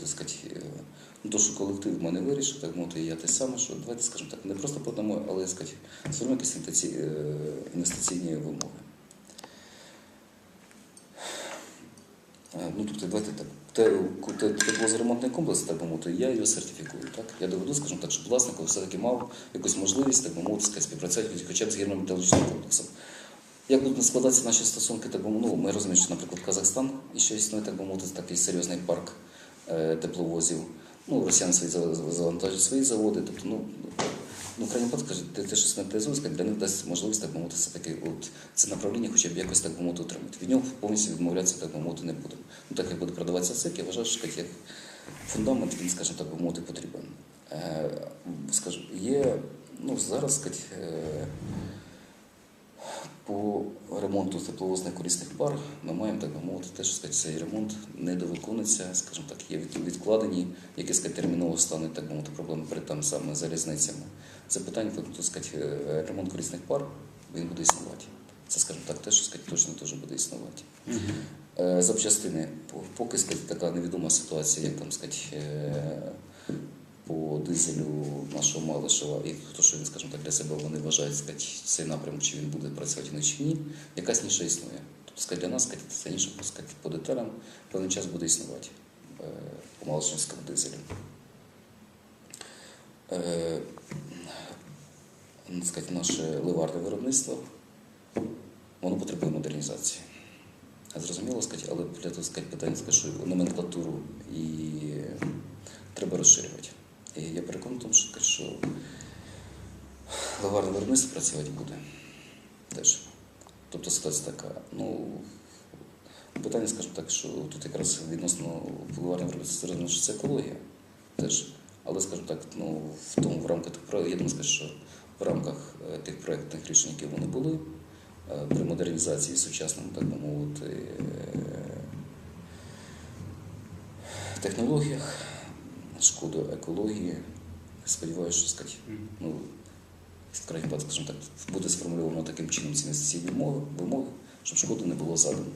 так сказати, е, то, що колектив в мене вирішив, так мовити, я те саме, що давайте, скажімо так, не просто подамо, але сказати, створимо якісь інвестиційні, е, вимоги. Е, Ну, тобто, давайте так. Те, те, теплозаремонтний комплекс, так би мовити, я його сертифікую. Так? Я доведу, скажімо так, щоб власник все-таки мав якусь можливість, так би мовити, співпрацювати хоча б з гірно-металургічним комплексом. Як будуть складатися наші стосунки, так би ну, ми розуміємо, що, наприклад, Казахстан і ще існує, так би мовити, такий серйозний парк тепловозів. Ну, росіяни свої завантажують свої заводи. Тобто, ну, ну, крайній випадку, те, те, що синтезує, сказати, для них дасть можливість, так мовити, все-таки от, це направління хоча б якось, так би мовити, отримати. Від нього повністю відмовлятися, так би мовити, не будемо. Ну, так як буде продаватися цик, я вважаю, що як фундамент, він, скажімо так мовити, потрібен. Е, скажу, є, ну, зараз, е, по ремонту тепловозних корисних пар ми маємо так би мовити, те, що сказати, цей ремонт не довиконується, скажімо так, є відкладені, які сказати, терміново стануть так би мовити, проблеми перед там саме залізницями. Це питання, так сказати, е, ремонт корисних пар він буде існувати. Це, скажімо так, те, що сказати, точно теж буде існувати. Е, Запчастини, поки сказати, така невідома ситуація, як там сказати, е, дизелю нашого Малишева, і то, що він, скажімо так, для себе вони вважають сказати, цей напрямок, чи він буде працювати вночі чи ні, якась ніша існує. Тобто сказати, для нас сказати, це інше сказати, по деталям певний час буде існувати е, по Малишевському дизелю. Е, ну, сказати, наше ливарне виробництво воно потребує модернізації. Зрозуміло сказати, але для того сказати, питання що номенклатуру і треба розширювати. І я переконаний в тому, що, сказати, що ливарне виробництво працювати буде теж. Тобто ситуація така. Ну, питання, скажімо так, що тут якраз відносно ливарне виробництва зрозуміло, що це екологія теж. Але, скажімо так, ну, в тому в рамках тих проєктів, я думаю, скажу, що в рамках е, тих проєктних рішень, які вони були, е, при модернізації сучасному, так би мовити, технологіях, шкода екології. Сподіваюся, що сказати, ну, в крайній випадку, скажімо так, буде сформульовано таким чином ці інвестиційні вимоги, щоб шкоди не було задано.